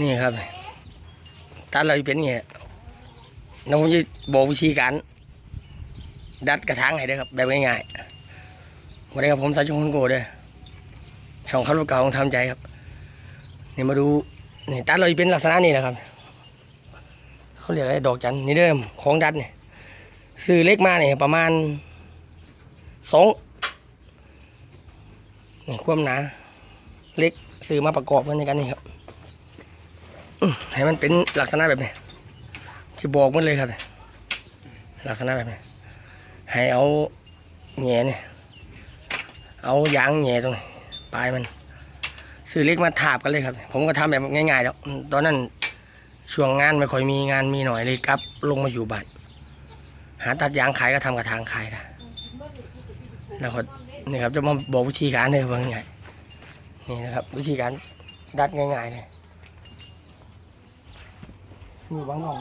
นี่ครับตัดเราเป็นไงน้องผมจะบอกวิธีการ ดัดกระถางให้ด้ครับ แบบง่ายๆวันนี้ครับผมสายชงคนโกเด้อช่องขับรถเก่าของทำใจครับนี่มาดูนี่ตัดเราเป็นลักษณะนี้นะครับ เขาเรียกอะไรดอกจันนี่เดิมของดัดเนี่ยซื้อเล็กมาเนี่ยประมาณสองนี่ความหนาเล็กซื้อมาประกอบกันในกันนี่ครับ ให้มันเป็นลักษณะแบบนี้ที่บอกมันเลยครับ ลักษณะแบบนี้ให้เอาแหง่เนี่ยเอายางแหง่ตรงนี้ปลายมันซื้อเล็กมาทาบกันเลยครับ ผมก็ทำแบบง่ายๆแล้วตอนนั้นช่วงงานไม่ค่อยมีงานมีหน่อยเลยกลับ ลงมาอยู่บ้านหาตัดยางขายก็ทำกระถางขายนะแล้วก็นี่ครับจะมาบอกวิธีการเลยว่าไงนี่นะครับ วิธีการดัดง่ายๆเลย นี่วางนอง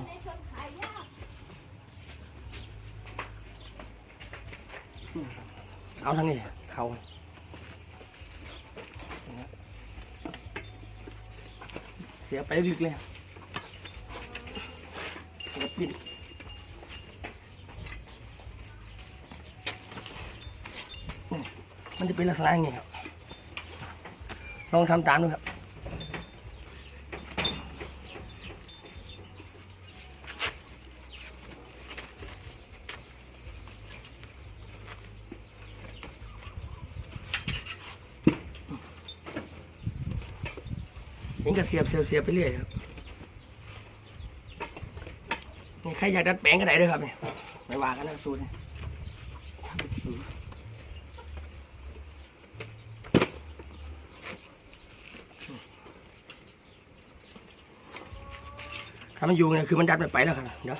เอาทั้งนี้เขาเสียไปลึกเลยกปิดมันจะเป็นลักษณะอย่างนี้ครับ ลองทำตามดูครับ เองก็เสียบเสียบเสียบไปเรื่อยครับนี่ใครอยากดัดแปลงก็ได้เลยครับเนี่ยไม่ว่ากันนะสูตรเนี่ยถ้ามันอยู่เนี่ยคือมันดัดไม่ไปแล้วครับเดี๋ยว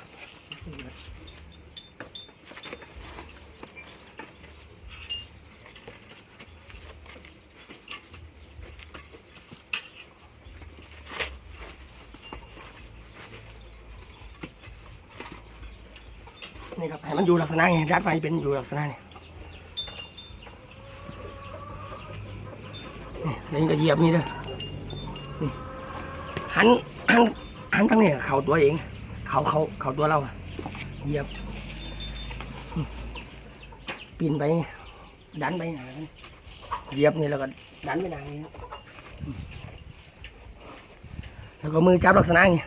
นี่ครับให้มันอยู่ลักษณะไงดัดไปเป็นอยู่ลักษณะนี่นี่แล้นี่ก็เหยียบนี่เด้อนี่หันหันหันทั้งนี้เข่าตัวเอง เขาเขาเขาตัวเราเหยียบปีนไป ดันไปหนาเหยียบนี่แล้วก็ดันไปหนานี่ครับอืมแล้วก็มือจับลักษณะนี้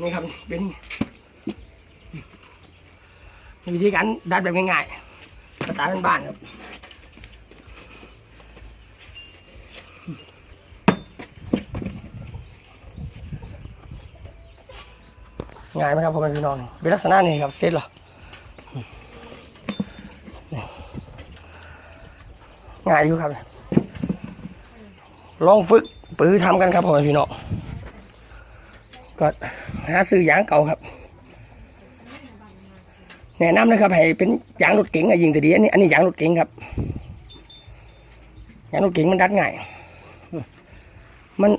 นี่ครับเป็นวิธีการดัดแบบง่ายๆสไตล์บ้านๆครับง่ายไหมครับพ่อแม่พี่น้องเป็นลักษณะนี้ครับเสร็จแล้วนี่ง่ายอยู่ครับ ลองฝึกปื้อทำกันครับพ่อแม่พี่น้อง ก็หาซื้อยางเก่าครับแนะนำนะครับให้เป็นยางรถเก๋งอะยิงแต่ดีอันนี้อันนี้ยางรถเก๋งครับยางรถเก๋งมันดัดง่ายมัน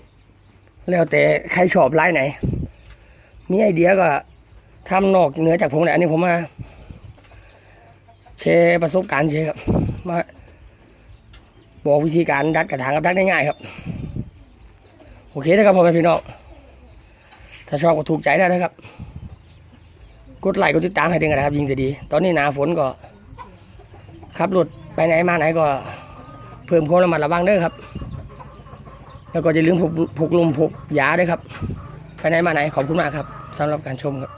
แล้วแต่ใครชอบลายไหน มีไอเดียก็ทำนอกเหนือจากผมเลยอันนี้ผมมาแชร์ประสบการณ์เชร์ครับมาบอกวิธีการดัดกระถางกับดัดง่ายๆครับ โอเคนะครับพ่อแม่พี่น้อง ถ้าชอบก็ถูกใจได้นะครับ กดไลค์กดติดตามให้ด้วยกันะครับ ยิงจะดี ตอนนี้หนาฝนก็ขับรถไปไหนมาไหนก็เพิ่มความระมัดระวังด้อครับ แล้วก็อย่าลืมพกพกลมพกยาด้วยครับ ไปไหนมาไหนขอบคุณมากครับสำหรับการชมครับ